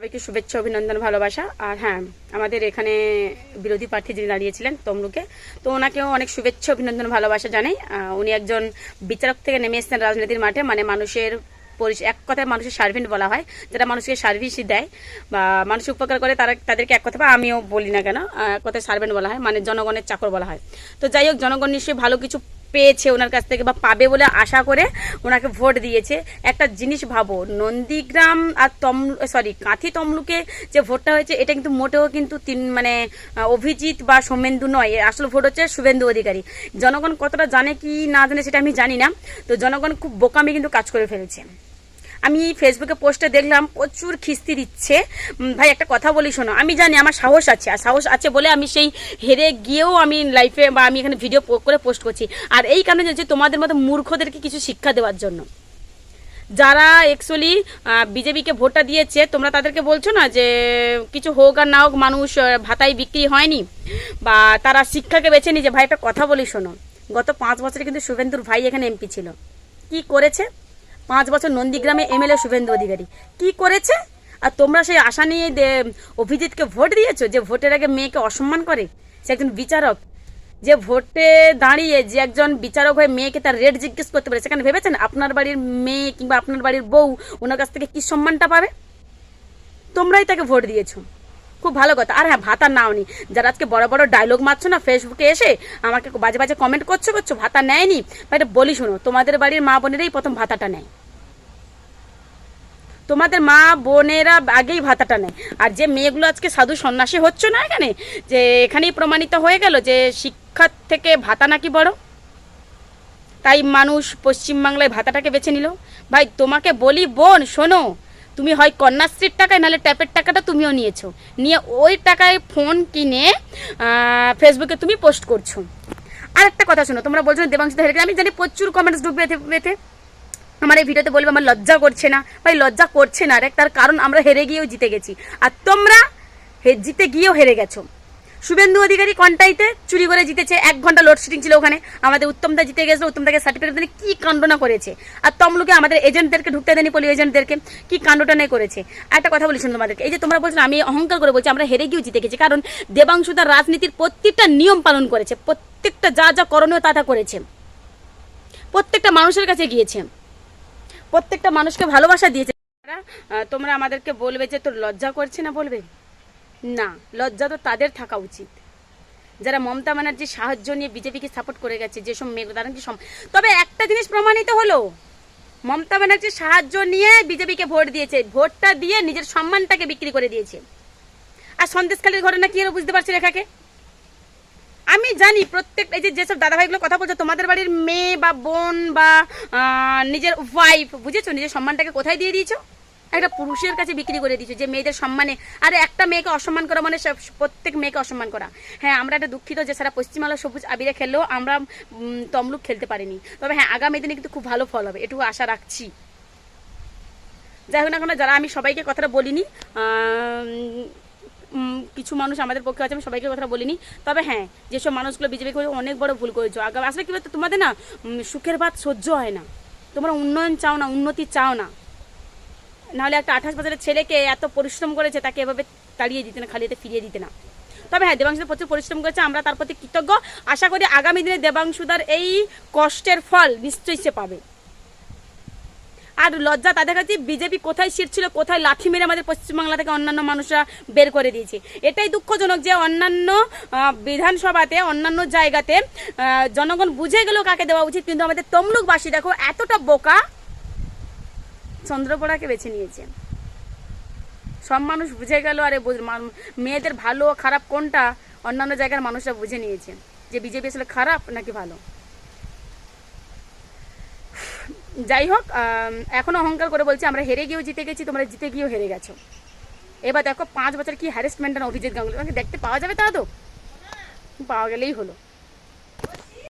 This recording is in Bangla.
সবাইকে শুভেচ্ছা, অভিনন্দন, ভালোবাসা। আর হ্যাঁ আমাদের এখানে বিরোধী প্রার্থী যিনি দাঁড়িয়েছিলেন, তমলুকে, তো ওনাকেও অনেক শুভেচ্ছা, অভিনন্দন, ভালোবাসা জানাই। উনি একজন বিচারক থেকে নেমে এসেছেন রাজনীতির মাঠে মানে মানুষের এক কথায় মানুষের সার্ভেন্ট বলা হয়, যারা মানুষকে সার্ভিসই দেয় বা মানুষের উপকার করে, তারা তাদেরকে এক কথা বা আমিও বলি না কেন এক কথায় সার্ভেন্ট বলা হয় মানে জনগণের চাকর বলা হয়। তো যাই হোক, জনগণ নিশ্চয়ই ভালো কিছু পেয়েছে ওনার কাছ থেকে বা পাবে বলে আশা করে ওনাকে ভোট দিয়েছে। একটা জিনিস ভাবো, নন্দীগ্রাম আর তমলু সরি কাঁথি তমলুকে যে ভোটটা হয়েছে, এটা কিন্তু মোটেও কিন্তু তিন মানে অভিজিৎ বা সোমেন্দু নয় আসল ভোট হচ্ছে শুভেন্দু অধিকারী। জনগণ কতটা জানে কি না জানে সেটা আমি জানি না, তো জনগণ খুব বোকামি কিন্তু কাজ করে ফেলেছে। আমি ফেসবুকে পোস্টে দেখলাম, প্রচুর খিস্তি দিচ্ছে। ভাই, একটা কথা বলি, শোনো। আমি জানি আমার সাহস আছে, আর সাহস আছে বলে আমি সেই হেরে গিয়েও আমি লাইফে বা আমি এখানে ভিডিও করে পোস্ট করছি। আর এই কারণে যে তোমাদের মতো মূর্খদেরকে কিছু শিক্ষা দেওয়ার জন্য। যারা অ্যাকচুয়ালি বিজেপিকে ভোটটা দিয়েছে, তোমরা তাদেরকে বলছো না যে কিছু হোক আর না হোক, মানুষ ভাতায় বিক্রি হয়নি, বা তারা শিক্ষাকে বেছে নিয়েছে। ভাই, একটা কথা বলি, শোনো। গত পাঁচ বছরে কিন্তু শুভেন্দুর ভাই এখানে এমপি ছিল। কি করেছে? পাঁচ বছর নন্দীগ্রামে এমএলএ শুভেন্দু অধিকারী। কি করেছে? আর তোমরা সেই আশা নিয়ে অভিজিৎকে ভোট দিয়েছ? যে ভোটের আগে মেয়েকে অসম্মান করে? সে একজন বিচারক। যে ভোটে দাঁড়িয়ে যে একজন বিচারক হয়ে মেয়েকে তার রেট জিজ্ঞেস করতে পারে, সেখানে ভেবেছেন আপনার বাড়ির মেয়ে কিংবা আপনার বাড়ির বউ ওনার কাছ থেকে কি সম্মানটা পাবে? তোমরাই তাকে ভোট দিয়েছ। খুব ভালো কথা। আর হ্যাঁ ভাতা নাওনি যারা আজকে বড় বড় ডায়লগ মারছো না ফেসবুকে এসে আমাকে বাজে বাজে কমেন্ট করছ করছ ভাতা নেয়নি? বা এটা বলি শোনো, তোমাদের বাড়ির মা বোনেরাই প্রথম ভাতাটা নেয়। তোমাদের মা বোনেরা আগেই ভাতাটা নেয়। আর যে মেয়েগুলো আজকে সাধু সন্ন্যাসী হচ্ছে না এখানে, যে এখানেই প্রমাণিত হয়ে গেল যে শিক্ষার থেকে ভাতা নাকি বড়? তাই মানুষ পশ্চিমবাংলায় ভাতাটাকে বেছে নিল। ভাই, তোমাকে বলি বোন, শোনো, তুমি হয় কন্যাশ্রীর টাকায় নাহলে ট্যাপের টাকাটা তুমিও নিয়েছো। নিয়ে ওই টাকায় ফোন কিনে ফেসবুকে তুমি পোস্ট করছ। আর একটা কথা শোনো, তোমরা বলছো গেলে। আমি জানি প্রচুর কমেন্টস ঢুকবে এতে। আমার এই ভিডিওতে বলবে আমার লজ্জা করছে না, ভাই লজ্জা করছে না রে, তার কারণ আমরা হেরে গিয়েও জিতে গেছি। আর তোমরা জিতে গিয়েও হেরে গেছো। শুভেন্দু অধিকারী কন্টাইতে চুরি করে জিতেছে, এক ঘণ্টা লোডশেডিং ছিল ওখানে। আমাদের উত্তমদা জিতে গেছিল, উত্তমদাকে সার্টিফিকেট দিয়ে কি কাণ্ডনা করেছে? আর তমলুকে আমাদের এজেন্টদেরকে ঢুকতে দেয়নি পলি এজেন্টদেরকে কি কাণ্ডটা নেই করেছে? একটা কথা বলি শুনুন তোমাদেরকে, এই যে তোমরা বলছো আমি অহংকার করে বলছি, আমরা হেরে গিয়েও জিতে গেছি, কারণ দেবাংশুদার রাজনীতির প্রত্যেকটা নিয়ম পালন করেছে, প্রত্যেকটা যা যা করণীয় তা তা করেছে। প্রত্যেকটা মানুষের কাছে গিয়েছে। প্রত্যেকটা মানুষকে ভালোবাসা দিয়েছে। তোমরা আমাদেরকে বলবে যে তোর লজ্জা করছে না বলবে? না, লজ্জা তো তাদের থাকা উচিত। যারা মমতা ব্যানার্জির সাহায্য নিয়ে বিজেপিকে সাপোর্ট করে গেছে যেসব মেয়ে তারা কি সম- তবে একটা জিনিস প্রমাণিত হলো, মমতা ব্যানার্জির সাহায্য নিয়ে বিজেপিকে ভোট দিয়েছে। ভোটটা দিয়ে নিজের সম্মানটাকে বিক্রি করে দিয়েছে। আর সন্দেশখালীর ঘটনা কি বুঝতে পারছি রেখাকে আমি জানি প্রত্যেক এই যে যেসব দাদা ভাইগুলো কথা বলছো, তোমাদের বাড়ির মেয়ে বা বোন বা নিজের ওয়াইফ বুঝেছ? নিজের সম্মানটাকে কোথায় দিয়ে দিয়েছ? একটা পুরুষের কাছে বিক্রি করে দিয়েছ, যে মেয়েদের সম্মানে। আরে একটা মেয়েকে অসম্মান করা মানে প্রত্যেক মেয়েকে অসম্মান করা। হ্যাঁ আমরা একটা দুঃখিত যে সারা পশ্চিমবাংলা সবুজ আবিরে খেললেও আমরা তমলুক খেলতে পারিনি। তবে হ্যাঁ আগামী দিনে কিন্তু খুব ভালো ফল হবে, এটুকু আশা রাখছি। যাই হোক না কেন, যারা আমি সবাইকে কথাটা বলিনি কিছু মানুষ আমাদের পক্ষে আছে, আমি সবাইকে কথা বলিনি। তবে হ্যাঁ যেসব মানুষগুলো বিজেপি করে অনেক বড় ভুল করেছ। আগামী আসলে কি তোমাদের না সুখের ভাত সহ্য হয় না। তোমরা উন্নয়ন চাও না, উন্নতি চাও না। নাহলে একটা আঠাশ বছরের ছেলেকে এত পরিশ্রম করেছে, তাকে এভাবে তাড়িয়ে দিতে না খালিতে ফিরিয়ে দিতে না। তবে হ্যাঁ দেবাংশুদা প্রচুর পরিশ্রম করেছে, আমরা তার প্রতি কৃতজ্ঞ। আশা করি আগামী দিনে দেবাংশুদার এই কষ্টের ফল নিশ্চয়ই সে পাবে। আর লজ্জা, তাদের কাছে বিজেপি কোথায় সিট ছিল, কোথায় লাঠি মেরে আমাদের পশ্চিমবাংলা থেকে অন্যান্য মানুষরা বের করে দিয়েছে। এটাই দুঃখজনক যে অন্যান্য বিধানসভাতে, অন্যান্য জায়গাতে জনগণ বুঝে গেলেও কাকে দেওয়া উচিত, কিন্তু আমাদের তমলুকবাসী দেখো, এতটা বোকা। চন্দ্রপড়াকে বেছে নিয়েছে। সব মানুষ বুঝে গেল, আরে মেয়েদের ভালো খারাপ কোনটা? অন্যান্য জায়গার মানুষরা বুঝে নিয়েছে যে বিজেপি আসলে খারাপ নাকি ভালো? যাই হোক এখনও অহংকার করে বলছি, আমরা হেরে গিয়েও জিতে গেছি, তোমরা জিতে গিয়েও হেরে গেছো। এবার দেখো, পাঁচ বছর কি হ্যারেসমেন্ট অভিজিৎ গাঙ্গুলি? দেখতে পাওয়া যাবে তা তো পাওয়া গেলেই হলো।